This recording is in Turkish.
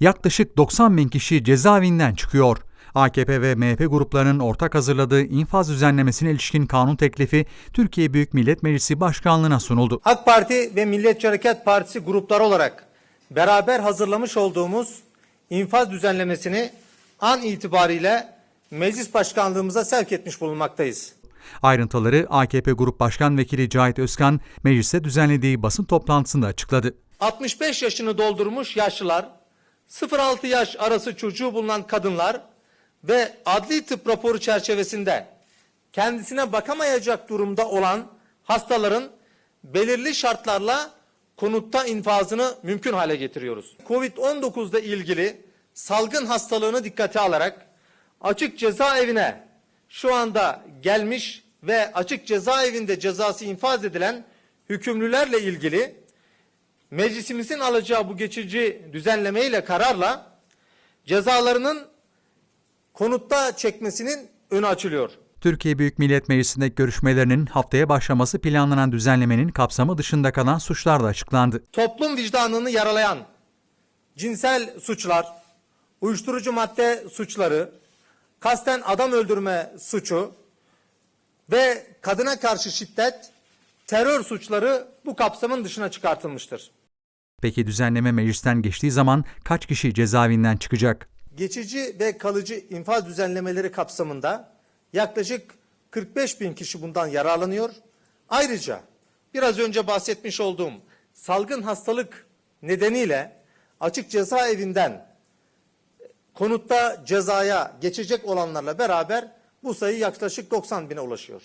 Yaklaşık 90 bin kişi cezaevinden çıkıyor. AKP ve MHP gruplarının ortak hazırladığı infaz düzenlemesine ilişkin kanun teklifi Türkiye Büyük Millet Meclisi Başkanlığı'na sunuldu. AK Parti ve Milliyetçi Hareket Partisi grupları olarak beraber hazırlamış olduğumuz infaz düzenlemesini an itibariyle meclis başkanlığımıza sevk etmiş bulunmaktayız. Ayrıntıları AKP Grup Başkan Vekili Cahit Özkan mecliste düzenlediği basın toplantısında açıkladı. 65 yaşını doldurmuş yaşlılar, 0-6 yaş arası çocuğu bulunan kadınlar ve adli tıp raporu çerçevesinde kendisine bakamayacak durumda olan hastaların belirli şartlarla konutta infazını mümkün hale getiriyoruz. Covid-19 ile ilgili salgın hastalığını dikkate alarak açık cezaevine şu anda gelmiş ve açık cezaevinde cezası infaz edilen hükümlülerle ilgili meclisimizin alacağı bu geçici düzenlemeyle kararla cezalarının konutta çekmesinin önü açılıyor. Türkiye Büyük Millet Meclisi'ndeki görüşmelerinin haftaya başlaması planlanan düzenlemenin kapsamı dışında kalan suçlar da açıklandı. Toplum vicdanını yaralayan cinsel suçlar, uyuşturucu madde suçları, kasten adam öldürme suçu ve kadına karşı şiddet, terör suçları bu kapsamın dışına çıkartılmıştır. Peki düzenleme meclisten geçtiği zaman kaç kişi cezaevinden çıkacak? geçici ve kalıcı infaz düzenlemeleri kapsamında yaklaşık 45 bin kişi bundan yararlanıyor. Ayrıca biraz önce bahsetmiş olduğum salgın hastalık nedeniyle açık cezaevinden konutta cezaya geçecek olanlarla beraber bu sayı yaklaşık 90 bine ulaşıyor.